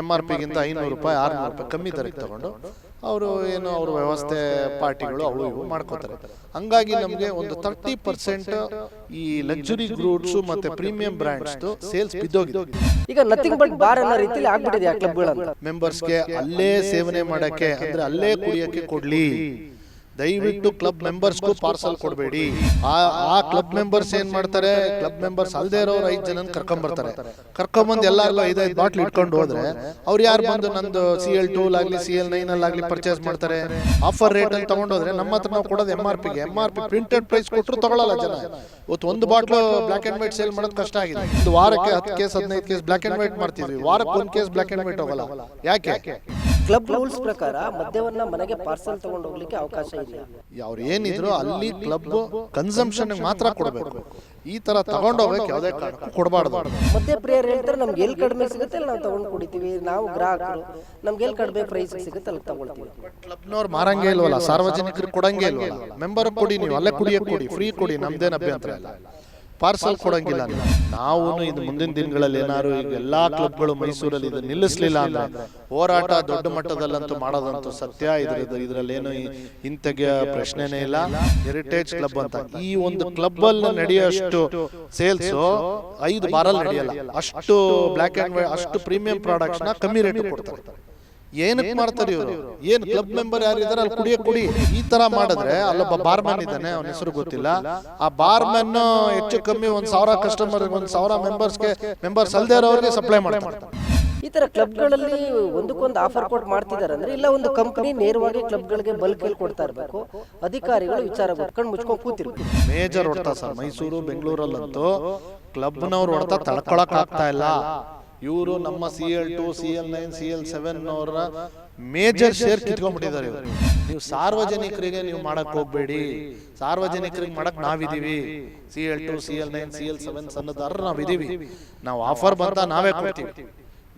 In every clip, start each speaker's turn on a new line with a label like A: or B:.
A: M R ಪಿಗಿಂತ ಐನೂರು ರೂಪಾಯಿ ಆರುನೂರು ರೂಪಾಯಿ ಕಮ್ಮಿ ದರಕ್ಕೆ ತಗೊಂಡು ಅವರು ಏನು ಅವ್ರ ವ್ಯವಸ್ಥೆ ಪಾರ್ಟಿಗಳು ಅವಳು ಇವು ಮಾಡ್ಕೋತಾರೆ. ಹಂಗಾಗಿ ನಮಗೆ ಒಂದು ತರ್ಟಿ ಪರ್ಸೆಂಟ್ ಈ ಲಕ್ಸುರಿ ಗೂಡ್ಸು ಮತ್ತೆ ಪ್ರೀಮಿಯಂ ಬ್ರ್ಯಾಂಡ್ಸ್ದು ಸೇಲ್ಸ್ ಬಿದ್ದೋಗಿದೆ.
B: ಈಗ ನಥಿಂಗ್ ಬಟ್ ಬಾರ್ ಅನ್ನೋ ರೀತಿಯಲ್ಲಿ ಆಗ್ಬಿಟ್ಟಿದೆ ಆ ಕ್ಲಬ್ಗಳಂತ
A: ಮೆಂಬರ್ಸ್ಗೆ ಅಲ್ಲೇ ಸೇವನೆ ಮಾಡಕ್ಕೆ ಅಂದ್ರೆ ಅಲ್ಲೇ ಕುಡಿಯಕ್ಕೆ ಕೊಡ್ಲಿ. ದಯವಿಟ್ಟು ಕ್ಲಬ್ ಮೆಂಬರ್ಸ್ಗೂ ಪಾರ್ಸಲ್ ಕೊಡಬೇಡಿ. ಆ ಕ್ಲಬ್ ಮೆಂಬರ್ಸ್ ಏನ್ ಮಾಡ್ತಾರೆ? ಕ್ಲಬ್ ಮೆಂಬರ್ಸ್ ಅಲ್ಲದೆ ಇರೋರು ಐದು ಜನ ಕರ್ಕೊಂಬರ್ತಾರೆ. ಕರ್ಕೊಂಬಂದು ಎಲ್ಲಾರ್ಗೂ ಐದೈದು ಬಾಟ್ಲ್ ಇಟ್ಕೊಂಡು ಹೋದ್ರೆ ಅವ್ರು ಯಾರು ಬಂದು ನಂದು ಸಿ ಎಲ್ ಟೂ ಆಗ್ಲಿ ಸಿ ಎಲ್ ನೈನ್ ಆಗ್ಲಿ ಪರ್ಚೇಸ್ ಮಾಡ್ತಾರೆ? ಆಫರ್ ರೇಟ್ ಅಲ್ಲಿ ತಗೊಂಡೋದ್ರೆ ನಮ್ಮ ಹತ್ರ ನಾವು ಕೊಡೋದು ಎಂ ಆರ್ ಪಿಗೆ M R P printed price ಕೊಟ್ಟರು ತಗೊಳ್ಳಲ್ಲ ಜನ. ಇವತ್ತು ಒಂದು bottle black and white sale ಮಾಡೋದು ಕಷ್ಟ ಆಗಿದೆ. ಒಂದು ವಾರಕ್ಕೆ ಹತ್ತು ಕೇಸ್ ಹದಿನೈದು ಕೇಸ್ ಬ್ಲಾಕ್ ಅಂಡ್ ವೈಟ್ ಮಾಡ್ತಿದ್ವಿ. ವಾರಕ್ಕೆ ಒಂದು ಕೇಸ್ ಬ್ಲಾಕ್ ಅಂಡ್ ವೈಟ್ ಹೋಗಲ್ಲ. ಯಾಕೆ?
B: ಕ್ಲಬ್ ರೂಲ್ಸ್ ಪ್ರಕಾರ ಮದ್ಯವನ್ನ ಮನೆಗೆ ಪಾರ್ಸಲ್ ತಗೊಂಡು ಹೋಗ್ಲಿಕ್ಕೆ ಅವಕಾಶ ಇದೆಯಾ
A: ಅವ್ರು ಏನಿದ್ರು ಅಲ್ಲಿ ಕ್ಲಬ್ ಕನ್ಸಂಪ್ಷನ್ ಮಾತ್ರ ಕೊಡಬೇಕು. ಈ ತರ ತಗೊಂಡೋಗಕ್ಕೆ ಯಾವುದೇ ಕಾರಣಕ್ಕೂ ಕೊಡಬಾರ್ದು.
B: ಮದ್ಯ ಪ್ರಿಯರ್ ಹೇಳ್ತಾರೆ ನಮ್ಗೆ ಎಲ್ಲಿ ಕಡಿಮೆ ಸಿಗುತ್ತೆ ಅಲ್ಲಿ ನಾವು ತಗೊಂಡು ಕುಡಿತೀವಿ. ನಾವು ಗ್ರಾಹಕರು. ನಮ್ಗೆ ಎಲ್ಲಿ ಕಡಿಮೆ ಪ್ರೈಸ್ ಸಿಗುತ್ತೆ ಅಲ್ಲಿ ತಗೊಳ್ತೀವಿ.
A: ಕ್ಲಬ್ನವ್ರು ಮಾರಂಗೇ ಇಲ್ವಲ್ಲ ಸಾರ್ವಜನಿಕರಿಗೆ ಕೊಡಂಗೇ ಇಲ್ವಲ್ಲ. ಮೆಂಬರ್ ಕೊಡಿ ನೀವು ಅಲ್ಲೇ ಕುಡಿಯಕ್ಕೆ ಕೊಡಿ ಫ್ರೀ ಕೊಡಿ ನಮ್ದೇನು ಅಭ್ಯಂತರ ಇಲ್ಲ. ಪಾರ್ಸಲ್ ಕೊಡಂಗಿಲ್ಲ ನೀವು ಇದು ಮುಂದಿನ ದಿನಗಳಲ್ಲಿ ಏನಾದ್ರು ಈಗ ಎಲ್ಲಾ ಕ್ಲಬ್ಗಳು ಮೈಸೂರಲ್ಲಿ ಇದು ನಿಲ್ಲಿಸ್ಲಿಲ್ಲ ಅಂದ್ರೆ ಹೋರಾಟ ದೊಡ್ಡ ಮಟ್ಟದಲ್ಲಂತೂ ಮಾಡೋದಂತೂ ಸತ್ಯ. ಇದ್ರ ಇದ್ರಲ್ಲಿ ಏನು ಇಂತೆಗೆ ಪ್ರಶ್ನೆನೇ ಇಲ್ಲ. ಹೆರಿಟೇಜ್ ಕ್ಲಬ್ ಅಂತ. ಈ ಒಂದು ಕ್ಲಬ್ ಅಲ್ಲಿ ನಡೆಯೋಷ್ಟು ಸೇಲ್ಸ್ ಐದು ಬಾರಲ್ಲಿ ನಡೆಯಲ್ಲ. ಅಷ್ಟು ಬ್ಲಾಕ್ ಅಂಡ್ ವೈಟ್ ಅಷ್ಟು ಪ್ರೀಮಿಯಂ ಪ್ರಾಡಕ್ಟ್ಸ್ನ ಕಮ್ಮಿ ರೇಟ್ ಕೊಡ್ತಾರೆ. ಏನಕ್ಕೆ ಮಾಡ್ತಾರೆ ಇವರು? ಏನು ಕ್ಲಬ್ ಮೆಂಬರ್ ಯಾರಿದ್ದಾರೆ ಅಲ್ಲಿ ಕುಡಿಯ ಕುಡಿ. ಈ ತರ ಮಾಡಿದ್ರೆ ಅಲ್ಲೊಬ್ಬ ಬಾರ್ ಮ್ಯಾನ್ ಇದ್ದಾನೆ ಅವನ ಹೆಸರು ಗೊತ್ತಿಲ್ಲ. ಆ ಬಾರ್ ಮ್ಯಾನ್ ಹೆಚ್ಚು ಕಮ್ಮಿ ಒಂದ್ ಸಾವಿರ ಕಸ್ಟಮರ್ ಒಂದ್ ಸಾವಿರ ಮೆಂಬರ್ಸ್ಗೆ ಮೆಂಬರ್ಸ್ ಅಲ್ಲದೆ ಇರೋರಿಗೆ ಸಪ್ಲೈ ಮಾಡ್ತಾರೆ.
B: ಈ ತರ ಕ್ಲಬ್ಗಳಲ್ಲಿ ಒಂದಕ್ಕೊಂದು ಆಫರ್ ಕೊಟ್ಟು ಮಾಡ್ತಿದ್ದಾರೆ ಅಂದ್ರೆ ಇಲ್ಲ ಒಂದು ಕಂಪನಿ ನೇರವಾಗಿ ಕ್ಲಬ್ಗಳಿಗೆ ಬಲ್ಕ್ ಅಲ್ಲಿ ಕೊಡ್ತಾ ಇರಬೇಕು. ಅಧಿಕಾರಿಗಳು ವಿಚಾರ ಕಣ್ಣು ಮುಚ್ಕೊಂಡು ಕೂತಿರ್ಬೇಕು.
A: ಮೇಜರ್ ಹೊಡ್ತಾ ಸರ್ ಮೈಸೂರು ಬೆಂಗಳೂರಲ್ಲಂತೂ ಕ್ಲಬ್ನವ್ರು ಹೊಡ್ತಾ ತಡ್ಕೊಳಕ್ ಆಗ್ತಾ ಇಲ್ಲ. ಇವರು ನಮ್ಮ C L two C L nine C L seven ಅವರ ಮೇಜರ್ ಶೇರ್ ಕಿತ್ಕೊಂಡ್ಬಿಟ್ಟಿದ್ದಾರೆ ಇವರು ನೀವು ಸಾರ್ವಜನಿಕರಿಗೆ ನೀವು ಮಾಡಕ್ ಹೋಗ್ಬೇಡಿ ಸಾರ್ವಜನಿಕರಿಗೆ ಮಾಡಕ್ ನಾವಿದೀವಿ C L two C L nine C L seven ಸಣ್ಣದಾರ ನಾವಿದೀವಿ ನಾವು ಆಫರ್ ಬಂತ ನಾವೇ ಕೊಡ್ತೀವಿ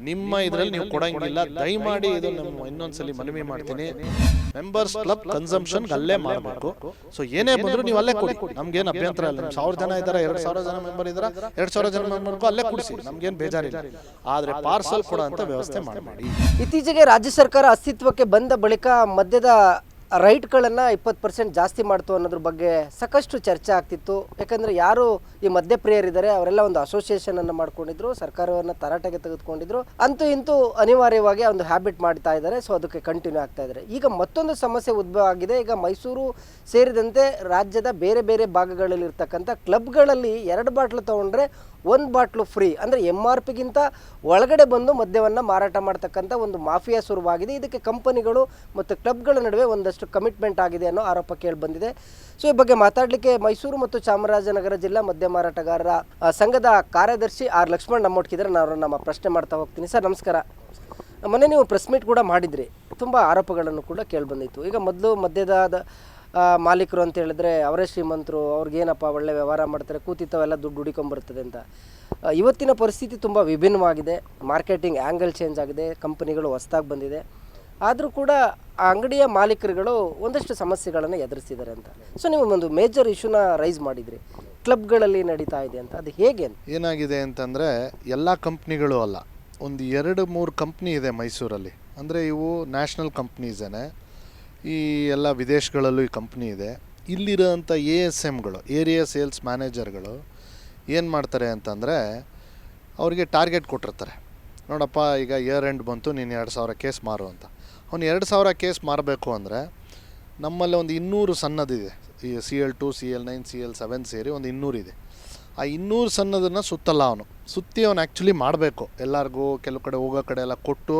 A: ನಿಮ್ಮ ಇದರಲ್ಲಿ ನೀವು ಕೊಡಂಗಿಲ್ಲ ದಯಮಾಡಿ ಇದು ನಮ್ಮ ಇನ್ನೊಂದ್ಸಲಿ ಮನವಿ ಮಾಡ್ತೀನಿ. ಮೆಂಬರ್ಸ್ ಕ್ಲಬ್ ಕನ್ಸಂಪ್ಷನ್ ಅಲ್ಲೇ ಮಾಡಬೇಕು. ಸೊ ಏನೇ ಬಂದ್ರು ನೀವು ಅಲ್ಲೇ ಕೊಡಿ. ನಮ್ಗೇನು ಅಭ್ಯಂತರ ಇಲ್ಲ. ನಿಮ್ ಸಾವಿರ ಜನ ಇದ್ದಾರೆ ಎರಡ್ ಸಾವಿರ ಜನ ಮೆಂಬರ್ ಇದ್ದಾರೆ ಎರಡ್ ಸಾವಿರ ಜನ ಮೆಂಬರ್ಗೂ ಅಲ್ಲೇ ಕೊಡಿಸಿ. ನಮ್ಗೇನು ಬೇಜಾರಿಲ್ಲ. ಆದ್ರೆ ಪಾರ್ಸಲ್ ಕೊಡೋ ಅಂತ ವ್ಯವಸ್ಥೆ ಮಾಡಿ.
B: ಇತ್ತೀಚೆಗೆ ರಾಜ್ಯ ಸರ್ಕಾರ ಅಸ್ತಿತ್ವಕ್ಕೆ ಬಂದ ಬಳಿಕ ಮದ್ಯದ ರೈಟ್ಗಳನ್ನು ಇಪ್ಪತ್ತು ಪರ್ಸೆಂಟ್ ಜಾಸ್ತಿ ಮಾಡ್ತು ಅನ್ನೋದ್ರ ಬಗ್ಗೆ ಸಾಕಷ್ಟು ಚರ್ಚೆ ಆಗ್ತಿತ್ತು. ಯಾಕಂದರೆ ಯಾರು ಈ ಮದ್ಯಪ್ರಿಯರಿದ್ದಾರೆ, ಅವರೆಲ್ಲ ಒಂದು ಅಸೋಸಿಯೇಷನನ್ನು ಮಾಡ್ಕೊಂಡಿದ್ರು, ಸರ್ಕಾರವನ್ನು ತರಾಟೆಗೆ ತೆಗೆದುಕೊಂಡಿದ್ರು. ಅಂತೂ ಇಂತೂ ಅನಿವಾರ್ಯವಾಗಿ ಒಂದು ಹ್ಯಾಬಿಟ್ ಮಾಡ್ತಾ ಇದ್ದಾರೆ ಸೊ ಅದಕ್ಕೆ ಕಂಟಿನ್ಯೂ ಆಗ್ತಾ ಇದ್ದಾರೆ. ಈಗ ಮತ್ತೊಂದು ಸಮಸ್ಯೆ ಉದ್ಭವ ಆಗಿದೆ. ಈಗ ಮೈಸೂರು ಸೇರಿದಂತೆ ರಾಜ್ಯದ ಬೇರೆ ಬೇರೆ ಭಾಗಗಳಲ್ಲಿರ್ತಕ್ಕಂಥ ಕ್ಲಬ್ಗಳಲ್ಲಿ ಎರಡು ಬಾಟ್ಲು ತೊಗೊಂಡ್ರೆ ಒಂದು ಬಾಟ್ಲು ಫ್ರೀ ಅಂದರೆ ಎಂ ಆರ್ ಪಿಗಿಂತ ಒಳಗಡೆ ಬಂದು ಮದ್ಯವನ್ನು ಮಾರಾಟ ಮಾಡ್ತಕ್ಕಂಥ ಒಂದು ಮಾಫಿಯಾ ಶುರುವಾಗಿದೆ. ಇದಕ್ಕೆ ಕಂಪನಿಗಳು ಮತ್ತು ಕ್ಲಬ್ಗಳ ನಡುವೆ ಒಂದಷ್ಟು ಕಮಿಟ್ಮೆಂಟ್ ಆಗಿದೆ ಅನ್ನೋ ಆರೋಪ ಕೇಳಿ ಬಂದಿದೆ ಸೊ, ಈ ಬಗ್ಗೆ ಮಾತಾಡಲಿಕ್ಕೆ ಮೈಸೂರು ಮತ್ತು ಚಾಮರಾಜನಗರ ಜಿಲ್ಲಾ ಮದ್ಯ ಮಾರಾಟಗಾರರ ಸಂಘದ ಕಾರ್ಯದರ್ಶಿ ಆರ್ ಲಕ್ಷ್ಮಣ್ ನಮ್ಮೊಟ್ಟಿದ್ರೆ ನಾನು ನಮ್ಮ ಪ್ರಶ್ನೆ ಮಾಡ್ತಾ ಹೋಗ್ತೀನಿ. ಸರ್, ನಮಸ್ಕಾರ. ಮೊನ್ನೆ ನೀವು ಪ್ರೆಸ್ ಮೀಟ್ ಕೂಡ ಮಾಡಿದ್ರಿ. ತುಂಬ ಆರೋಪಗಳನ್ನು ಕೂಡ ಕೇಳಿಬಂದಿತ್ತು. ಈಗ ಮೊದಲು ಮದ್ಯದ ಮಾಲೀಕರು ಅಂತ ಹೇಳಿದ್ರೆ ಅವರೇ ಶ್ರೀಮಂತರು ಅವ್ರಿಗೇನಪ್ಪ ಒಳ್ಳೆ ವ್ಯವಹಾರ ಮಾಡ್ತಾರೆ ಕೂತಿತ್ತವೆಲ್ಲ ದುಡ್ಡು ಹುಡಿಕೊಂಬರ್ತದೆ ಅಂತ. ಇವತ್ತಿನ ಪರಿಸ್ಥಿತಿ ತುಂಬ ವಿಭಿನ್ನವಾಗಿದೆ. ಮಾರ್ಕೆಟಿಂಗ್ ಆ್ಯಂಗಲ್ ಚೇಂಜ್ ಆಗಿದೆ, ಕಂಪನಿಗಳು ಹೊಸ್ದಾಗಿ ಬಂದಿದೆ. ಆದರೂ ಕೂಡ ಆ ಅಂಗಡಿಯ ಮಾಲೀಕರುಗಳು ಒಂದಷ್ಟು ಸಮಸ್ಯೆಗಳನ್ನು ಎದುರಿಸಿದ್ದಾರೆ ಅಂತ. ಸೊ ನೀವು ಒಂದು ಮೇಜರ್ ಇಶ್ಯೂನ ರೈಸ್ ಮಾಡಿದ್ರಿ. ಕ್ಲಬ್ಗಳಲ್ಲಿ ನಡೀತಾ ಇದೆ ಅಂತ. ಅದು ಹೇಗೆ
A: ಏನಾಗಿದೆ ಅಂತಂದರೆ, ಎಲ್ಲ ಕಂಪ್ನಿಗಳು ಅಲ್ಲ. ಒಂದು ಎರಡು ಮೂರು ಕಂಪ್ನಿ ಇದೆ ಮೈಸೂರಲ್ಲಿ. ಅಂದರೆ ಇವು ನ್ಯಾಷನಲ್ ಕಂಪ್ನೀಸೇನೆ. ಈ ಎಲ್ಲ ವಿದೇಶಗಳಲ್ಲೂ ಈ ಕಂಪ್ನಿ ಇದೆ. ಇಲ್ಲಿರೋಂಥ ಎ ಎಸ್ ಎಮ್ಗಳು, ಏರಿಯಾ ಸೇಲ್ಸ್ ಮ್ಯಾನೇಜರ್ಗಳು ಏನು ಮಾಡ್ತಾರೆ ಅಂತಂದರೆ ಅವರಿಗೆ ಟಾರ್ಗೆಟ್ ಕೊಟ್ಟಿರ್ತಾರೆ. ನೋಡಪ್ಪ, ಈಗ ಇಯರ್ ಎಂಡ್ ಬಂತು, ನೀನು ಎರಡು ಸಾವಿರ ಕೇಸ್ ಮಾರು ಅಂತ. ಅವ್ನು ಎರಡು ಸಾವಿರ ಕೇಸ್ ಮಾರಬೇಕು ಅಂದರೆ ನಮ್ಮಲ್ಲಿ ಒಂದು ಇನ್ನೂರು ಸಣ್ಣದಿದೆ. ಈ C L two, C L nine, C L seven ಸೇರಿ ಒಂದು ಇನ್ನೂರಿದೆ. ಆ ಇನ್ನೂರು ಸಣ್ಣದನ್ನು ಸುತ್ತಲ್ಲ ಅವನು. ಸುತ್ತಿ ಅವನು ಆ್ಯಕ್ಚುಲಿ ಮಾಡಬೇಕು. ಎಲ್ಲರಿಗೂ ಕೆಲವು ಕಡೆ ಹೋಗೋ ಕಡೆ ಎಲ್ಲ ಕೊಟ್ಟು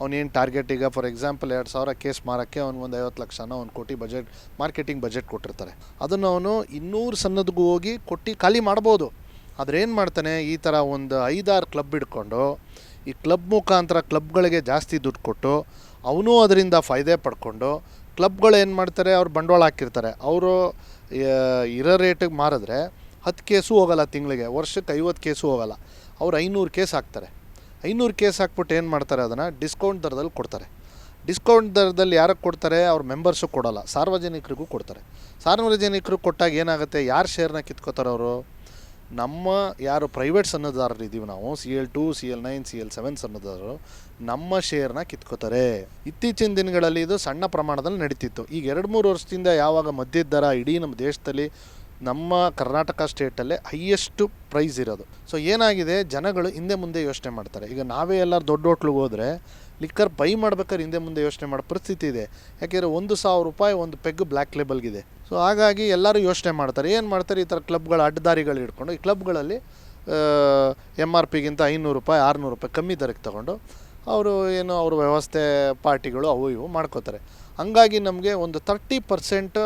A: ಅವನೇನು ಟಾರ್ಗೆಟ್ ಈಗ ಫಾರ್ ಎಕ್ಸಾಂಪಲ್ ಎರಡು ಸಾವಿರ ಕೇಸ್ ಮಾರೋಕ್ಕೆ ಅವ್ನು ಒಂದು ಐವತ್ತು ಲಕ್ಷನ, ಒಂದು ಕೋಟಿ ಬಜೆಟ್ ಮಾರ್ಕೆಟಿಂಗ್ ಬಜೆಟ್ ಕೊಟ್ಟಿರ್ತಾರೆ. ಅದನ್ನು ಅವನು ಇನ್ನೂರು ಸಣ್ಣದಿಗೂ ಹೋಗಿ ಕೊಟ್ಟು ಖಾಲಿ ಮಾಡ್ಬೋದು. ಆದರೆ ಏನು ಮಾಡ್ತಾನೆ? ಈ ಥರ ಒಂದು ಐದಾರು ಕ್ಲಬ್ ಇಟ್ಕೊಂಡು ಈ ಕ್ಲಬ್ ಮುಖಾಂತರ ಕ್ಲಬ್ಗಳಿಗೆ ಜಾಸ್ತಿ ದುಡ್ಡು ಕೊಟ್ಟು, ಅವನು ಅದರಿಂದ ಫಾಯ್ದೆ ಪಡ್ಕೊಂಡು ಕ್ಲಬ್ಗಳು ಏನು ಮಾಡ್ತಾರೆ? ಅವ್ರು ಬಂಡವಾಳ ಹಾಕಿರ್ತಾರೆ. ಅವರು ಇರೋ ರೇಟಿಗೆ ಮಾರಿದ್ರೆ ಹತ್ತು ಕೇಸು ಹೋಗಲ್ಲ ತಿಂಗಳಿಗೆ. ವರ್ಷಕ್ಕೆ ಐವತ್ತು ಕೇಸು ಹೋಗಲ್ಲ. ಅವ್ರು ಐನೂರು ಕೇಸ್ ಹಾಕ್ತಾರೆ. ಐನೂರು ಕೇಸ್ ಹಾಕ್ಬಿಟ್ಟು ಏನು ಮಾಡ್ತಾರೆ ಅದನ್ನು? ಡಿಸ್ಕೌಂಟ್ ದರದಲ್ಲಿ ಕೊಡ್ತಾರೆ. ಡಿಸ್ಕೌಂಟ್ ದರದಲ್ಲಿ ಯಾರಿಗೆ ಕೊಡ್ತಾರೆ? ಅವ್ರ ಮೆಂಬರ್ಸು ಕೊಡೋಲ್ಲ. ಸಾರ್ವಜನಿಕರಿಗೂ ಕೊಡ್ತಾರೆ. ಸಾರ್ವಜನಿಕರು ಕೊಟ್ಟಾಗ ಏನಾಗುತ್ತೆ? ಯಾರು ಶೇರ್ನ ಕಿತ್ಕೋತಾರೆ ಅವರು? ನಮ್ಮ ಯಾರು ಪ್ರೈವೇಟ್ ಸನ್ನದಾರರು ಇದ್ದೀವಿ ನಾವು. C L two C L nine C L seven ಸನ್ನದಾರರು ನಮ್ಮ ಶೇರ್ನ ಕಿತ್ಕೋತಾರೆ. ಇತ್ತೀಚಿನ ದಿನಗಳಲ್ಲಿ ಇದು ಸಣ್ಣ ಪ್ರಮಾಣದಲ್ಲಿ ನಡೀತಿತ್ತು. ಈಗ ಎರಡು ಮೂರು ವರ್ಷದಿಂದ ಯಾವಾಗ ಮದ್ಯದ ದರ ಇಡೀ ನಮ್ಮ ದೇಶದಲ್ಲಿ ನಮ್ಮ ಕರ್ನಾಟಕ ಸ್ಟೇಟಲ್ಲೇ ಹೈಯೆಸ್ಟು ಪ್ರೈಸ್ ಇರೋದು. ಸೊ ಏನಾಗಿದೆ? ಜನಗಳು ಹಿಂದೆ ಮುಂದೆ ಯೋಚನೆ ಮಾಡ್ತಾರೆ. ಈಗ ನಾವೇ ಎಲ್ಲರೂ ದೊಡ್ಡ ಹೋಟ್ಲಿಗೆ ಹೋದರೆ ಲಿಕ್ಕರ್ ಬೈ ಮಾಡ್ಬೇಕಾದ್ರೆ ಹಿಂದೆ ಮುಂದೆ ಯೋಚನೆ ಮಾಡೋ ಪರಿಸ್ಥಿತಿ ಇದೆ. ಯಾಕೆಂದರೆ ಒಂದು ಸಾವಿರ ರೂಪಾಯಿ ಒಂದು ಪೆಗ್ ಬ್ಲ್ಯಾಕ್ ಲೇಬಲ್ಗಿದೆ. ಸೊ ಹಾಗಾಗಿ ಎಲ್ಲರೂ ಯೋಚನೆ ಮಾಡ್ತಾರೆ. ಏನು ಮಾಡ್ತಾರೆ? ಈ ಥರ ಕ್ಲಬ್ಗಳ ಅಡ್ಡದಾರಿಗಳು ಇಟ್ಕೊಂಡು ಈ ಕ್ಲಬ್ಗಳಲ್ಲಿ ಎಂ ಆರ್ ಪಿಗಿಂತ ಐನೂರು ರೂಪಾಯಿ, ಆರುನೂರು ರೂಪಾಯಿ ಕಮ್ಮಿ ದರಕ್ಕೆ ತಗೊಂಡು ಅವರು ಏನು ಅವ್ರ ವ್ಯವಸ್ಥೆ ಪಾರ್ಟಿಗಳು ಅವು ಇವು ಮಾಡ್ಕೋತಾರೆ. ಹಂಗಾಗಿ ನಮಗೆ ಒಂದು ತರ್ಟಿ ಪರ್ಸೆಂಟ್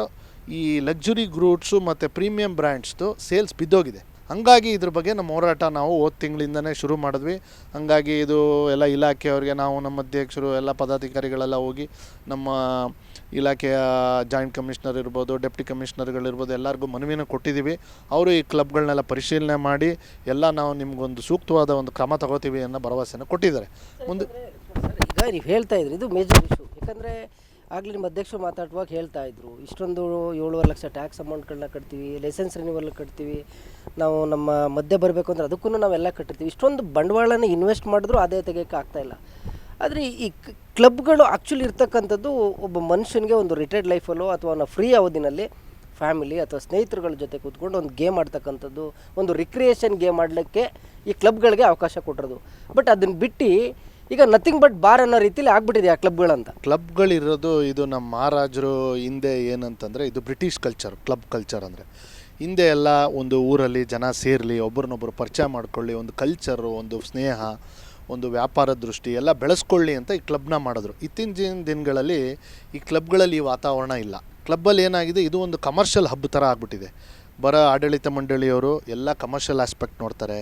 A: ಈ ಲಕ್ಸುರಿ ಗ್ರೂಟ್ಸು ಮತ್ತು ಪ್ರೀಮಿಯಂ ಬ್ರ್ಯಾಂಡ್ಸ್ದು ಸೇಲ್ಸ್ ಬಿದ್ದೋಗಿದೆ. ಹಂಗಾಗಿ ಇದ್ರ ಬಗ್ಗೆ ನಮ್ಮ ಹೋರಾಟ ನಾವು ಹೋದ ತಿಂಗಳಿಂದನೇ ಶುರು ಮಾಡಿದ್ವಿ. ಹಾಗಾಗಿ ಇದು ಎಲ್ಲ ಇಲಾಖೆಯವ್ರಿಗೆ ನಾವು ನಮ್ಮ ಅಧ್ಯಕ್ಷರು ಎಲ್ಲ ಪದಾಧಿಕಾರಿಗಳೆಲ್ಲ ಹೋಗಿ ನಮ್ಮ ಇಲಾಖೆಯ ಜಾಯಿಂಟ್ ಕಮಿಷನರ್ ಇರ್ಬೋದು ಡೆಪ್ಟಿ ಕಮಿಷನರ್ಗಳಿರ್ಬೋದು ಎಲ್ಲರಿಗೂ ಮನವಿನ ಕೊಟ್ಟಿದ್ದೀವಿ. ಅವರು ಈ ಕ್ಲಬ್ಗಳನ್ನೆಲ್ಲ ಪರಿಶೀಲನೆ ಮಾಡಿ ಎಲ್ಲ ನಾವು ನಿಮಗೊಂದು ಸೂಕ್ತವಾದ ಒಂದು ಕ್ರಮ ತಗೋತೀವಿ ಅನ್ನೋ ಭರವಸೆನ ಕೊಟ್ಟಿದ್ದಾರೆ. ಮುಂದೆ
B: ಈಗ ನೀವು ಹೇಳ್ತಾ ಇದ್ರಿ ಇದು ಮೇಜರ್ ಇಶ್ಯೂ ಯಾಕಂದರೆ ಆಗಲಿ ನಿಮ್ಮ ಅಧ್ಯಕ್ಷರು ಮಾತಾಡುವಾಗ ಹೇಳ್ತಾ ಇದ್ರು, ಇಷ್ಟೊಂದು ಏಳುವರೆ ಲಕ್ಷ ಟ್ಯಾಕ್ಸ್ ಅಮೌಂಟ್ಗಳನ್ನ ಕಟ್ತೀವಿ ಲೈಸೆನ್ಸ್ ರಿನ್ಯೂವಲ್ ಕಟ್ತೀವಿ, ನಾವು ನಮ್ಮ ಮಧ್ಯೆ ಬರಬೇಕು ಅಂದ್ರೆ ಅದಕ್ಕೂ ನಾವೆಲ್ಲ ಕಟ್ಟಿರ್ತೀವಿ. ಇಷ್ಟೊಂದು ಬಂಡವಾಳನ ಇನ್ವೆಸ್ಟ್ ಮಾಡಿದ್ರು ಅದೇ ಆಗ್ತಾ ಇಲ್ಲ. ಆದರೆ ಈ ಕ್ಲಬ್ಗಳು ಆ್ಯಕ್ಚುಲಿ ಇರ್ತಕ್ಕಂಥದ್ದು ಒಬ್ಬ ಮನುಷ್ಯನಿಗೆ ಒಂದು ರಿಟೈರ್ಡ್ ಲೈಫಲ್ಲೋ ಅಥವಾ ಅವನ ಫ್ರೀ ಅವಧಿನಲ್ಲಿ ಫ್ಯಾಮಿಲಿ ಅಥವಾ ಸ್ನೇಹಿತರುಗಳ ಜೊತೆ ಕೂತ್ಕೊಂಡು ಒಂದು ಗೇಮ್ ಆಡ್ತಕ್ಕಂಥದ್ದು, ಒಂದು ರಿಕ್ರಿಯೇಷನ್ ಗೇಮ್ ಆಡಲಿಕ್ಕೆ ಈ ಕ್ಲಬ್ಗಳಿಗೆ ಅವಕಾಶ ಕೊಟ್ಟಿರೋದು. ಬಟ್ ಅದನ್ನು ಬಿಟ್ಟು ಈಗ ನಥಿಂಗ್ ಬಟ್ ಬಾರ್ ಅನ್ನೋ ರೀತಿಲಿ ಆಗ್ಬಿಟ್ಟಿದೆ ಆ ಕ್ಲಬ್ಗಳಂತ
A: ಕ್ಲಬ್ಗಳಿರೋದು ಇದು ನಮ್ಮ ಮಹಾರಾಜರು ಹಿಂದೆ ಏನಂತಂದರೆ ಇದು ಬ್ರಿಟಿಷ್ ಕಲ್ಚರ್ ಕ್ಲಬ್ ಕಲ್ಚರ್ ಅಂದರೆ. ಹಿಂದೆ ಎಲ್ಲ ಒಂದು ಊರಲ್ಲಿ ಜನ ಸೇರಲಿ, ಒಬ್ರನ್ನೊಬ್ರು ಪರಿಚಯ ಮಾಡ್ಕೊಳ್ಳಿ, ಒಂದು ಕಲ್ಚರು ಒಂದು ಸ್ನೇಹ, ಒಂದು ವ್ಯಾಪಾರ ದೃಷ್ಟಿ ಎಲ್ಲ ಬೆಳೆಸ್ಕೊಳ್ಳಿ ಅಂತ ಈ ಕ್ಲಬ್ನ ಮಾಡಿದ್ರು. ಇತ್ತೀಚಿನ ದಿನಗಳಲ್ಲಿ ಈ ಕ್ಲಬ್ಗಳಲ್ಲಿ ಈ ವಾತಾವರಣ ಇಲ್ಲ. ಕ್ಲಬ್ಬಲ್ಲಿ ಏನಾಗಿದೆ, ಇದು ಒಂದು ಕಮರ್ಷಿಯಲ್ ಹಬ್ ಥರ ಆಗ್ಬಿಟ್ಟಿದೆ. ಬರ ಆಡಳಿತ ಮಂಡಳಿಯವರು ಎಲ್ಲ ಕಮರ್ಷಿಯಲ್ ಆಸ್ಪೆಕ್ಟ್ ನೋಡ್ತಾರೆ.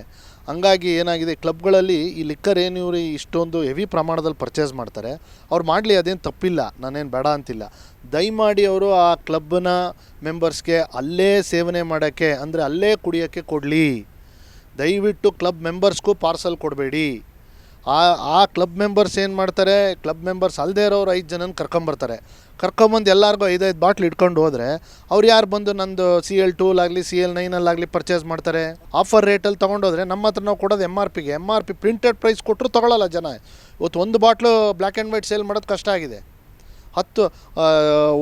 A: ಹಂಗಾಗಿ ಏನಾಗಿದೆ ಕ್ಲಬ್ಗಳಲ್ಲಿ ಈ ಲಿಕ್ಕರ್ ಏನು ಇವರು ಇಷ್ಟೊಂದು ಹೆವಿ ಪ್ರಮಾಣದಲ್ಲಿ ಪರ್ಚೇಸ್ ಮಾಡ್ತಾರೆ. ಅವ್ರು ಮಾಡಲಿ ಅದೇನು ತಪ್ಪಿಲ್ಲ, ನಾನೇನು ಬೇಡ ಅಂತಿಲ್ಲ. ದಯಮಾಡಿ ಅವರು ಆ ಕ್ಲಬ್ನ ಮೆಂಬರ್ಸ್ಗೆ ಅಲ್ಲೇ ಸೇವನೆ ಮಾಡೋಕ್ಕೆ, ಅಂದರೆ ಅಲ್ಲೇ ಕುಡಿಯೋಕ್ಕೆ ಕೊಡಲಿ. ದಯವಿಟ್ಟು ಕ್ಲಬ್ ಮೆಂಬರ್ಸ್ಗೂ ಪಾರ್ಸಲ್ ಕೊಡಬೇಡಿ. ಆ ಆ ಕ್ಲಬ್ ಮೆಂಬರ್ಸ್ ಏನು ಮಾಡ್ತಾರೆ? ಕ್ಲಬ್ ಮೆಂಬರ್ಸ್ ಅಲ್ಲದೆ ಇರೋರು ಐದು ಜನನ ಕರ್ಕೊಂಬರ್ತಾರೆ. ಕರ್ಕೊಂಬಂದು ಎಲ್ಲರಿಗೂ ಐದೈದು ಬಾಟ್ಲ್ ಇಟ್ಕೊಂಡು ಹೋದರೆ ಅವ್ರು ಯಾರು ಬಂದು ನಂದು ಸಿ ಎಲ್ ಟೂಲಾಗಲಿ ಸಿ ಎಲ್ ನೈನಲ್ಲಾಗಲಿ ಪರ್ಚೇಸ್ ಮಾಡ್ತಾರೆ? ಆಫರ್ ರೇಟಲ್ಲಿ ತೊಗೊಂಡೋದ್ರೆ ನಮ್ಮ ಹತ್ರ ನಾವು ಕೊಡೋದು ಎಂ ಆರ್ ಪಿಗೆ M R P printed price ಕೊಟ್ಟರು ತೊಗೊಳ್ಳಲ್ಲ ಜನ. ಇವತ್ತು ಒಂದು bottle black and white sale ಮಾಡೋದು ಕಷ್ಟ ಆಗಿದೆ. ಹತ್ತು